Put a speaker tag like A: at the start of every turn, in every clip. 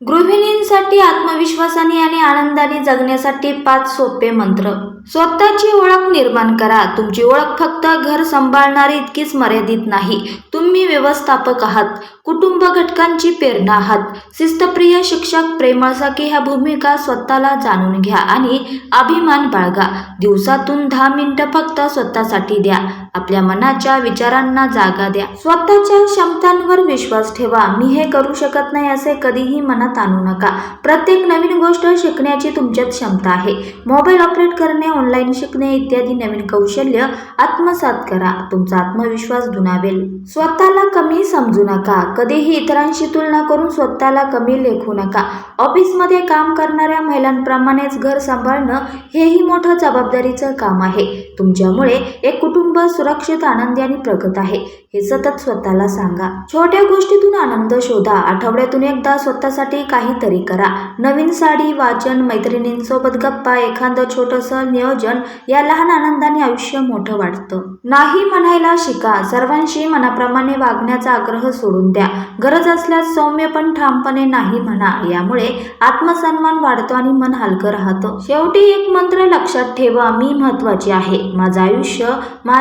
A: गृहिणींसाठी आत्मविश्वासाने आणि आनंदाने जगण्यासाठी पाच सोपे मंत्र. स्वतःची ओळख निर्माण करा. तुमची ओळख फक्त घर सांभाळणारी इतकीच मर्यादित नाही. तुम्ही व्यवस्थापक आहात. कुटुंब घटकांची प्रेरणा आहात. शिस्तप्रिय शिक्षक प्रेमळ सखी ह्या भूमिका स्वतःला जाणून घ्या आणि अभिमान बाळगा. दिवसातून दहा मिनिटं फक्त स्वतःसाठी द्या. आपल्या मनाच्या विचारांना जागा द्या. स्वतःच्या क्षमतांवर विश्वास ठेवा. मी हे करू शकत नाही असे कधीही मनात आणू नका. प्रत्येक नवीन गोष्ट शिकण्याची तुमच्यात क्षमता आहे. मोबाईल ऑपरेट करणे ऑनलाईन शिकणे इत्यादी नवीन कौशल्य आत्मसात करा. तुमचा आत्मविश्वास दुनावेल स्वतःला कमी समजू नका. कधीही इतरांशी तुलना करून स्वतःला कमी लेखू नका. ऑफिसमध्ये काम करणाऱ्या महिलांप्रमाणेच घर सांभाळणं हेही मोठं जबाबदारीचं काम आहे. तुमच्यामुळे एक कुटुंब सुरक्षित आनंदी आणि प्रगत आहे हे सतत स्वतःला सांगा. छोट्या गोष्टीतून आनंद शोधा. आठवड्यातून एकदा स्वतःसाठी काहीतरी करा. नवीन साडी वाचन मैत्रिणींसोबत गप्पा एखादं छोटंसं नियोजन या लहान आनंदाने आयुष्य मोठं वाटतं नाही म्हणायला शिका. सर्वांशी मनाप्रमाणे वागण्याचा आग्रह सोडून द्या. गरज असल्यास सौम्य पण ठामपणे नाही म्हणा. यामुळे आत्मसन्मान वाढतो आणि मन हलकं राहतं. शेवटी एक मंत्र लक्षात ठेवा. मी महत्वाची आहे. माझं आयुष्य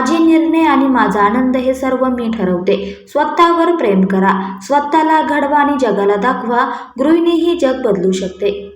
A: माझे निर्णय आणि माझा आनंद हे सर्व मी ठरवते. स्वतःवर प्रेम करा. स्वतःला घडवा आणि जगाला दाखवा. गृहिणी ही जग बदलू शकते.